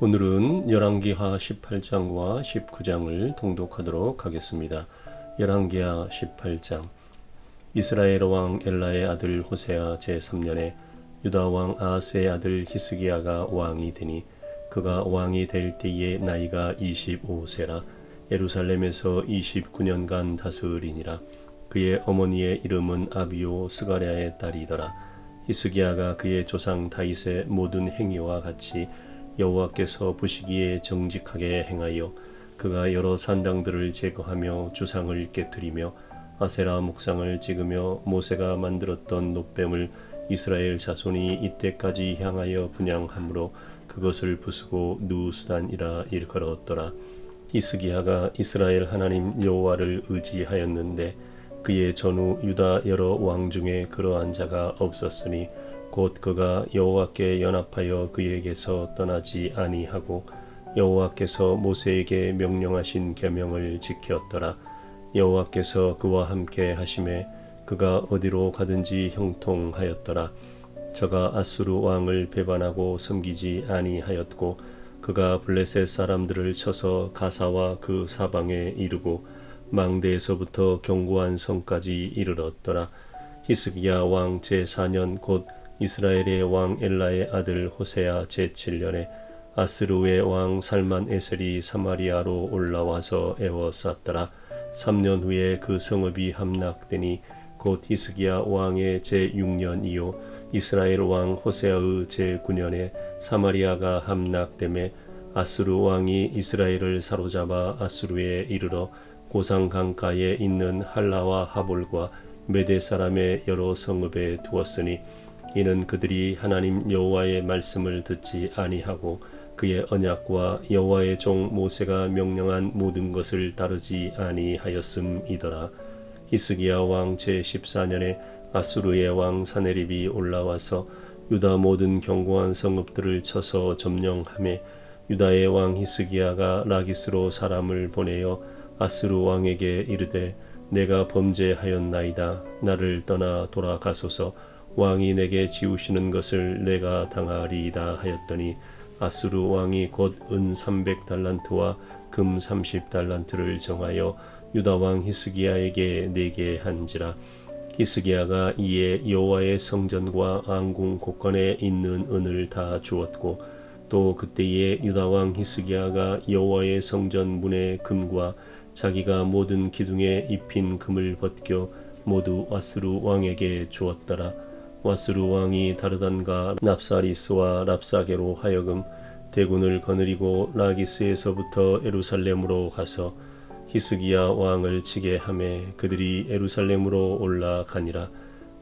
오늘은 열왕기하 18장과 19장을 통독하도록 하겠습니다. 열왕기하 18장. 이스라엘 왕 엘라의 아들 호세아 제3년에 유다 왕 아하스의 아들 히스기야가 왕이 되니 그가 왕이 될 때에 나이가 25세라. 예루살렘에서 29년간 다스리니라. 그의 어머니의 이름은 아비오 스가랴의 딸이더라. 히스기야가 그의 조상 다윗의 모든 행위와 같이 여호와께서 보시기에 정직하게 행하여 그가 여러 산당들을 제거하며 주상을 깨뜨리며 아세라 목상을 찍으며 모세가 만들었던 노뱀을 이스라엘 자손이 이때까지 향하여 분양함으로 그것을 부수고 누수단이라 일컬었더라. 히스기야가 이스라엘 하나님 여호와를 의지하였는데 그의 전후 유다 여러 왕 중에 그러한 자가 없었으니 곧 그가 여호와께 연합하여 그에게서 떠나지 아니하고 여호와께서 모세에게 명령하신 계명을 지켰더라. 여호와께서 그와 함께 하심에 그가 어디로 가든지 형통하였더라. 저가 아수르 왕을 배반하고 섬기지 아니하였고 그가 블레셋 사람들을 쳐서 가사와 그 사방에 이르고 망대에서부터 견고한 성까지 이르렀더라. 히스기야 왕 제4년 곧 이스라엘의 왕 엘라의 아들 호세아 제7년에 아스루의 왕 살만 에셀이 사마리아로 올라와서 에워쌌더라. 3년 후에 그 성읍이 함락되니 곧 히스기야 왕의 제6년이요 이스라엘 왕 호세아의 제9년에 사마리아가 함락됨에 아스루 왕이 이스라엘을 사로잡아 아스루에 이르러 고상 강가에 있는 할라와 하볼과 메대 사람의 여러 성읍에 두었으니 이는 그들이 하나님 여호와의 말씀을 듣지 아니하고 그의 언약과 여호와의 종 모세가 명령한 모든 것을 따르지 아니하였음이더라. 히스기야 왕 제14년에 아수르의 왕 사네립이 올라와서 유다 모든 견고한 성읍들을 쳐서 점령함에 유다의 왕 히스기야가 라기스로 사람을 보내어 아스르 왕에게 이르되 내가 범죄하였나이다 나를 떠나 돌아가소서 왕이 내게 지우시는 것을 내가 당하리이다 하였더니 아스루 왕이 곧 은 300달란트와 금 30달란트를 정하여 유다 왕 히스기야에게 내게 한지라 히스기야가 이에 여호와의 성전과 왕궁 곳간에 있는 은을 다 주었고 또 그때에 유다 왕 히스기야가 여호와의 성전 문의 금과 자기가 모든 기둥에 입힌 금을 벗겨 모두 와스루 왕에게 주었더라. 와스루 왕이 다르단과 납사리스와 랍사게로 하여금 대군을 거느리고 라기스에서부터 에루살렘으로 가서 히스기야 왕을 치게 하매 그들이 에루살렘으로 올라가니라.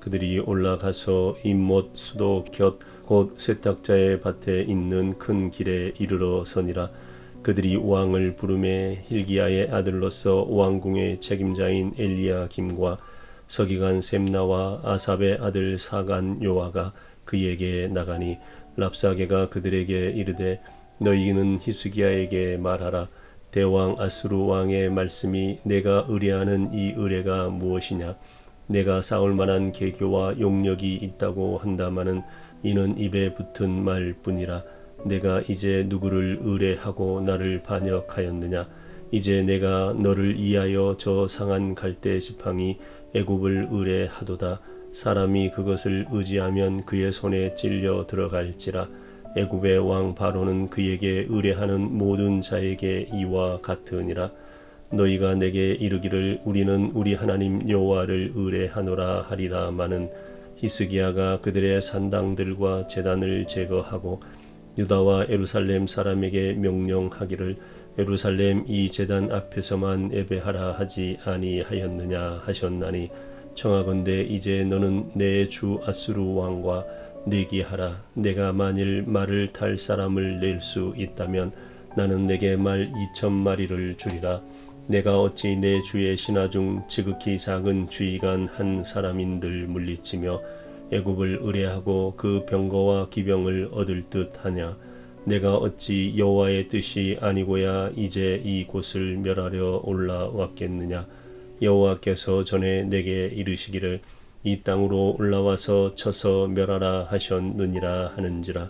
그들이 올라가서 임못 수도 곁 곧 세탁자의 밭에 있는 큰 길에 이르러 서니라. 그들이 왕을 부름에 힐기야의 아들로서 왕궁의 책임자인 엘리야 김과 서기관 셈나와 아삽의 아들 사간 요아가 그에게 나가니 랍사게가 그들에게 이르되 너희는 히스기야에게 말하라. 대왕 아수르 왕의 말씀이 내가 의뢰하는 이 의뢰가 무엇이냐? 내가 싸울 만한 계교와 용력이 있다고 한다마는 이는 입에 붙은 말뿐이라. 내가 이제 누구를 의뢰하고 나를 반역하였느냐? 이제 내가 너를 이하여 저 상한 갈대 지팡이 애굽을 의뢰하도다. 사람이 그것을 의지하면 그의 손에 찔려 들어갈지라. 애굽의 왕 바로는 그에게 의뢰하는 모든 자에게 이와 같으니라. 너희가 내게 이르기를 우리는 우리 하나님 여호와를 의뢰하노라 하리라마는 히스기야가 그들의 산당들과 제단을 제거하고 유다와 에루살렘 사람에게 명령하기를 예루살렘 이 제단 앞에서만 예배하라 하지 아니하였느냐 하셨나니 청하건대 이제 너는 내 주 아수르 왕과 내기하라. 내가 만일 말을 탈 사람을 낼 수 있다면 나는 내게 말 이천 마리를 주리라. 내가 어찌 내 주의 신하 중 지극히 작은 주의간 한 사람인들 물리치며 애굽을 의뢰하고 그 병거와 기병을 얻을 듯 하냐 내가 어찌 여호와의 뜻이 아니고야 이제 이 곳을 멸하려 올라왔겠느냐? 여호와께서 전에 내게 이르시기를 이 땅으로 올라와서 쳐서 멸하라 하셨느니라 하는지라.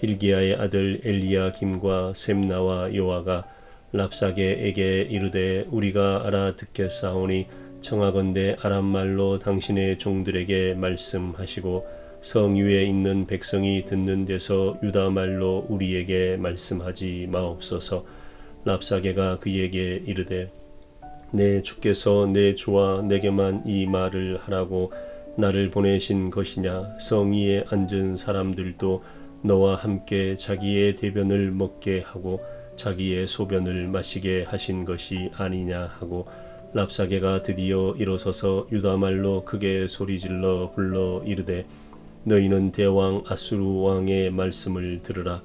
힐기야의 아들 엘리야 김과 셈나와 요아가 랍사게에게 이르되 우리가 알아듣겠사오니 청하건대 아람 말로 당신의 종들에게 말씀하시고 성 위에 있는 백성이 듣는 데서 유다 말로 우리에게 말씀하지 마옵소서. 랍사게가 그에게 이르되 내 주께서 내 주와 내게만 이 말을 하라고 나를 보내신 것이냐 성 위에 앉은 사람들도 너와 함께 자기의 대변을 먹게 하고 자기의 소변을 마시게 하신 것이 아니냐 하고 랍사게가 드디어 일어서서 유다 말로 크게 소리질러 불러 이르되 너희는 대왕 아수르 왕의 말씀을 들으라.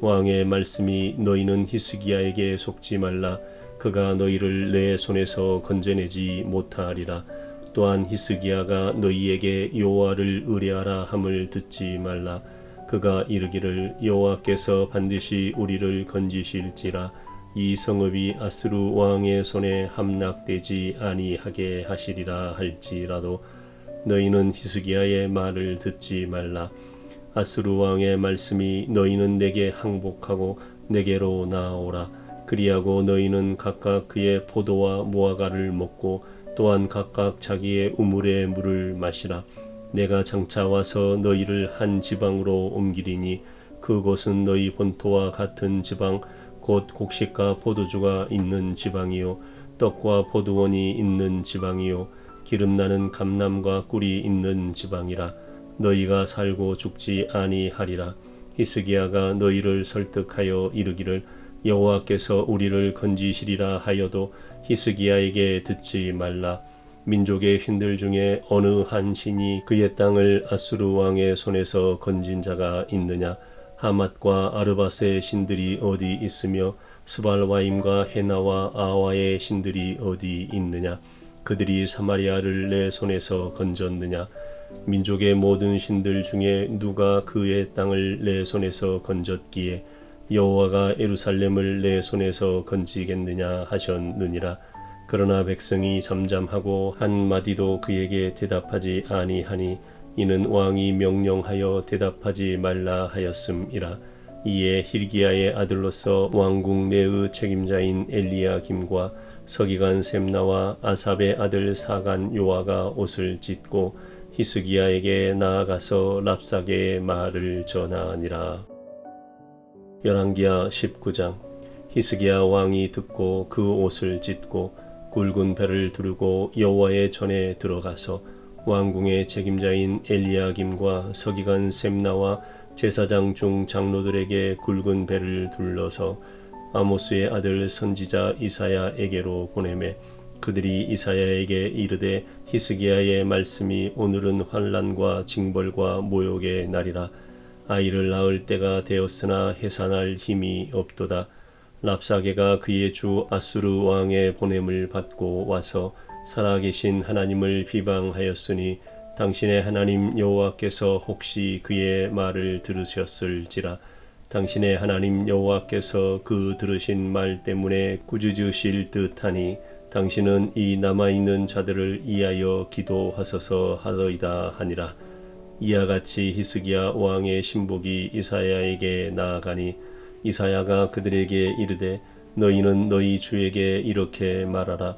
왕의 말씀이 너희는 히스기야에게 속지 말라. 그가 너희를 내 손에서 건져내지 못하리라. 또한 히스기야가 너희에게 여호와를 의뢰하라 함을 듣지 말라. 그가 이르기를 여호와께서 반드시 우리를 건지실지라. 이 성읍이 아스루 왕의 손에 함락되지 아니하게 하시리라 할지라도 너희는 히스기야의 말을 듣지 말라. 아스루 왕의 말씀이 너희는 내게 항복하고 내게로 나아오라. 그리하고 너희는 각각 그의 포도와 무화과를 먹고 또한 각각 자기의 우물의 물을 마시라. 내가 장차 와서 너희를 한 지방으로 옮기리니 그곳은 너희 본토와 같은 지방 곧 곡식과 포도주가 있는 지방이요 떡과 포도원이 있는 지방이요 기름나는 감남과 꿀이 있는 지방이라 너희가 살고 죽지 아니하리라. 히스기야가 너희를 설득하여 이르기를 여호와께서 우리를 건지시리라 하여도 히스기야에게 듣지 말라. 민족의 신들 중에 어느 한 신이 그의 땅을 아수르 왕의 손에서 건진 자가 있느냐? 하맛과 아르바스의 신들이 어디 있으며 스발와임과 헤나와 아와의 신들이 어디 있느냐 그들이 사마리아를 내 손에서 건졌느냐? 민족의 모든 신들 중에 누가 그의 땅을 내 손에서 건졌기에 여호와가 예루살렘을 내 손에서 건지겠느냐 하셨느니라. 그러나 백성이 잠잠하고 한 마디도 그에게 대답하지 아니하니 이는 왕이 명령하여 대답하지 말라 하였음이라. 이에 힐기야의 아들로서 왕궁 내의 책임자인 엘리야김과 서기관 셈나와 아삽의 아들 사간 요아가 옷을 찢고 히스기야에게 나아가서 랍사게의 말을 전하니라. 열왕기하 19장 히스기야 왕이 듣고 그 옷을 찢고 굵은 배를 두르고 여호와의 전에 들어가서 왕궁의 책임자인 엘리야김과 서기관 셈나와 제사장 중 장로들에게 굵은 배를 둘러서 아모스의 아들 선지자 이사야에게로 보내매 그들이 이사야에게 이르되 히스기야의 말씀이 오늘은 환란과 징벌과 모욕의 날이라. 아이를 낳을 때가 되었으나 해산할 힘이 없도다. 랍사게가 그의 주 아수르 왕의 보냄을 받고 와서 살아계신 하나님을 비방하였으니 당신의 하나님 여호와께서 혹시 그의 말을 들으셨을지라 당신의 하나님 여호와께서 그 들으신 말 때문에 꾸짖으실 듯하니 당신은 이 남아 있는 자들을 이하여 기도하소서 하더이다 하니라. 이와 같이 히스기야 왕의 신복이 이사야에게 나아가니 이사야가 그들에게 이르되 너희는 너희 주에게 이렇게 말하라.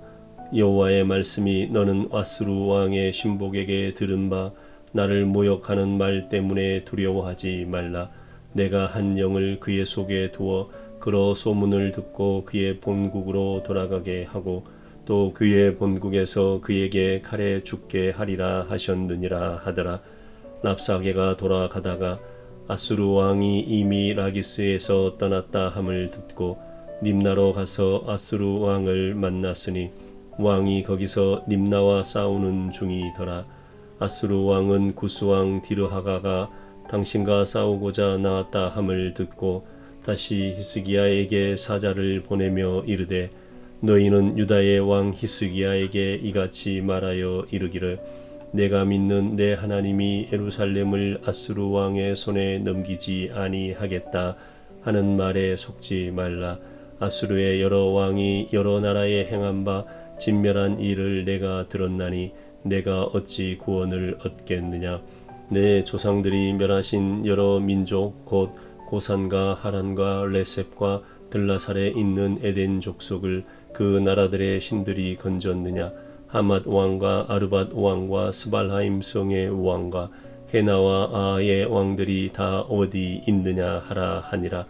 여호와의 말씀이 너는 아스루 왕의 신복에게 들은 바 나를 모욕하는 말 때문에 두려워하지 말라 내가 한 영을 그의 속에 두어 그러 소문을 듣고 그의 본국으로 돌아가게 하고 또 그의 본국에서 그에게 칼에 죽게 하리라 하셨느니라 하더라. 랍사게가 돌아가다가 아수르 왕이 이미 라기스에서 떠났다 함을 듣고 님나로 가서 아수르 왕을 만났으니 왕이 거기서 님나와 싸우는 중이더라. 아수르 왕은 구스 왕 디르하가가 당신과 싸우고자 나왔다 함을 듣고 다시 히스기야에게 사자를 보내며 이르되 너희는 유다의 왕 히스기야에게 이같이 말하여 이르기를 내가 믿는 내 하나님이 예루살렘을 아수르 왕의 손에 넘기지 아니하겠다 하는 말에 속지 말라. 아수르의 여러 왕이 여러 나라에 행한 바 진멸한 일을 내가 들었나니 내가 어찌 구원을 얻겠느냐 내 조상들이 멸하신 여러 민족 곧 고산과 하란과 레셉과 들라살에 있는 에덴 족속을 그 나라들의 신들이 건졌느냐? 하맛 왕과 아르밧 왕과 스발하임 성의 왕과 헤나와 아의 왕들이 다 어디 있느냐 하라 하니라.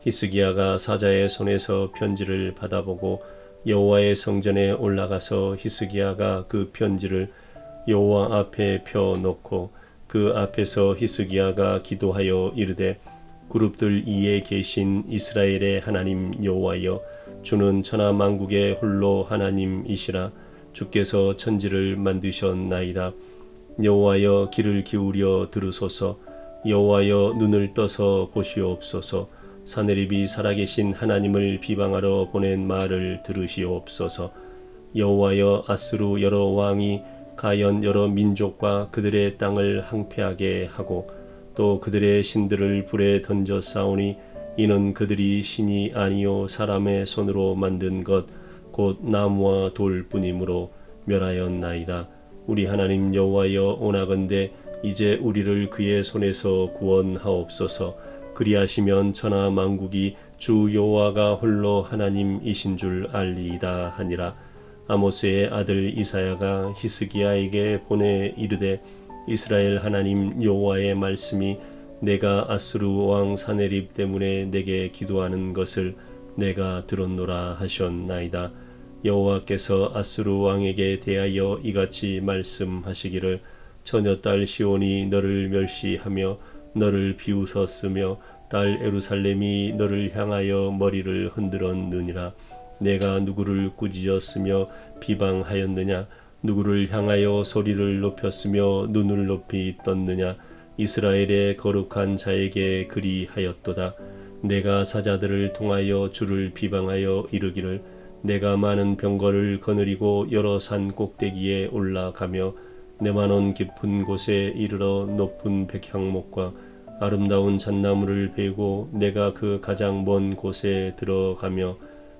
히스기야가 사자의 손에서 편지를 받아보고 여호와의 성전에 올라가서 히스기야가 그 편지를 여호와 앞에 펴 놓고 그 앞에서 히스기야가 기도하여 이르되 그룹들 이에 계신 이스라엘의 하나님 여호와여 주는 천하 만국의 홀로 하나님이시라. 주께서 천지를 만드셨나이다. 여호와여 귀를 기울여 들으소서. 여호와여 눈을 떠서 보시옵소서. 사내립이 살아계신 하나님을 비방하러 보낸 말을 들으시옵소서. 여호와여 아스루 여러 왕이 가연 여러 민족과 그들의 땅을 항폐하게 하고 또 그들의 신들을 불에 던져 싸우니 이는 그들이 신이 아니요 사람의 손으로 만든 것 곧 나무와 돌뿐이므로 멸하였나이다. 우리 하나님 여호와여 오나건대 이제 우리를 그의 손에서 구원하옵소서. 그리하시면 천하 만국이 주 여호와가 홀로 하나님이신 줄 알리이다 하니라. 아모스의 아들 이사야가 히스기야에게 보내 이르되 이스라엘 하나님 여호와의 말씀이 내가 아스루 왕 사네립 때문에 내게 기도하는 것을 내가 들었노라 하셨나이다. 여호와께서 아스루 왕에게 대하여 이같이 말씀하시기를 처녀 딸 시온이 너를 멸시하며 너를 비웃었으며 딸 에루살렘이 너를 향하여 머리를 흔들었느니라 내가 누구를 꾸짖었으며 비방하였느냐? 누구를 향하여 소리를 높였으며 눈을 높이 떴느냐? 이스라엘의 거룩한 자에게 그리하였도다. 내가 사자들을 통하여 주를 비방하여 이르기를 내가 많은 병거를 거느리고 여러 산 꼭대기에 올라가며 내만원 깊은 곳에 이르러 높은 백향목과 아름다운 잣나무를 베고 내가 그 가장 먼 곳에 들어가며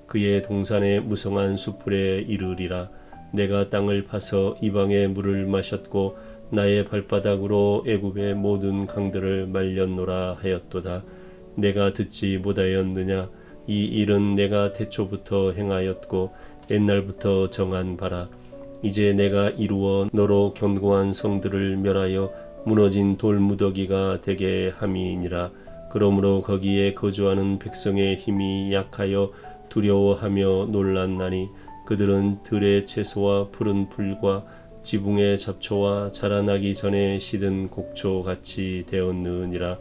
그의 동산의 무성한 수풀에 이르리라. 내가 땅을 파서 이방의 물을 마셨고 나의 발바닥으로 애굽의 모든 강들을 말렸노라 하였도다. 내가 듣지 못하였느냐? 이 일은 내가 태초부터 행하였고 옛날부터 정한 바라. 이제 내가 이루어 너로 견고한 성들을 멸하여 무너진 돌무더기가 되게 함이니라. 그러므로 거기에 거주하는 백성의 힘이 약하여 두려워하며 놀랐나니 그들은 들의 채소와 푸른 풀과 지붕의 잡초와 자라나기 전에 시든 곡초 같이 되었느니라.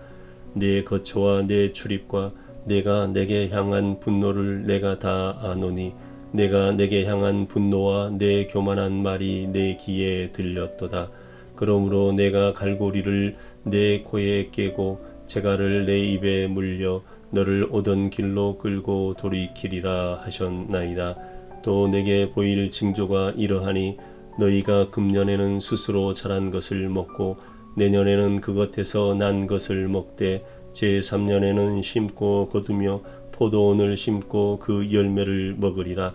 내 거처와 내 출입과 내가 내게 향한 분노를 내가 다 아노니 내가 내게 향한 분노와 내 교만한 말이 내 귀에 들렸도다. 그러므로 내가 갈고리를 내 코에 깨고 재갈을 내 입에 물려 너를 오던 길로 끌고 돌이키리라 하셨나이다. 또 내게 보일 징조가 이러하니 너희가 금년에는 스스로 자란 것을 먹고 내년에는 그것에서 난 것을 먹되 제 3년에는 심고 거두며 포도원을 심고 그 열매를 먹으리라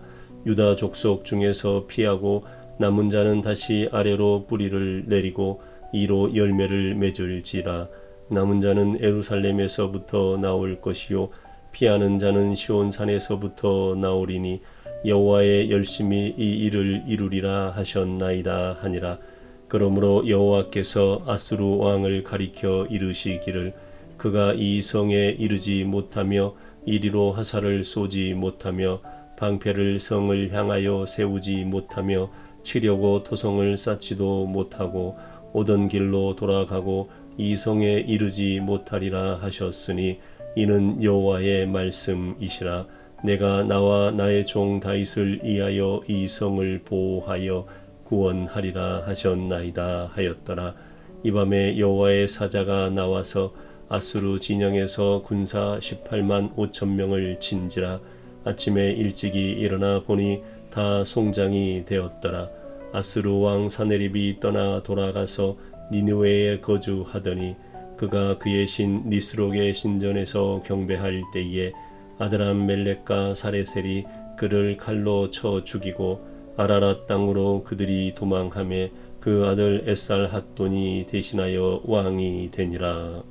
유다 족속 중에서 피하고 남은 자는 다시 아래로 뿌리를 내리고 이로 열매를 맺을지라 남은 자는 에루살렘에서부터 나올 것이요 피하는 자는 시온산에서부터 나오리니 여호와의 열심히 이 일을 이루리라 하셨나이다 하니라. 그러므로 여호와께서 아스루 왕을 가리켜 이르시기를 그가 이 성에 이르지 못하며 이리로 화살을 쏘지 못하며 방패를 성을 향하여 세우지 못하며 치려고 토성을 쌓지도 못하고 오던 길로 돌아가고 이 성에 이르지 못하리라 하셨으니 이는 여호와의 말씀이시라. 내가 나와 나의 종 다윗을 이하여 이 성을 보호하여 구원하리라 하셨나이다 하였더라. 이 밤에 여호와의 사자가 나와서 아수르 진영에서 군사 18만 5천 명을 친지라. 아침에 일찍이 일어나 보니 다 송장이 되었더라. 아스루 왕 사네립이 떠나 돌아가서 니느웨에 거주하더니 그가 그의 신 니스록의 신전에서 경배할 때에 아드람 멜렉과 사레셀이 그를 칼로 쳐 죽이고 아라라 땅으로 그들이 도망함에 그 아들 에살 핫돈이 대신하여 왕이 되니라.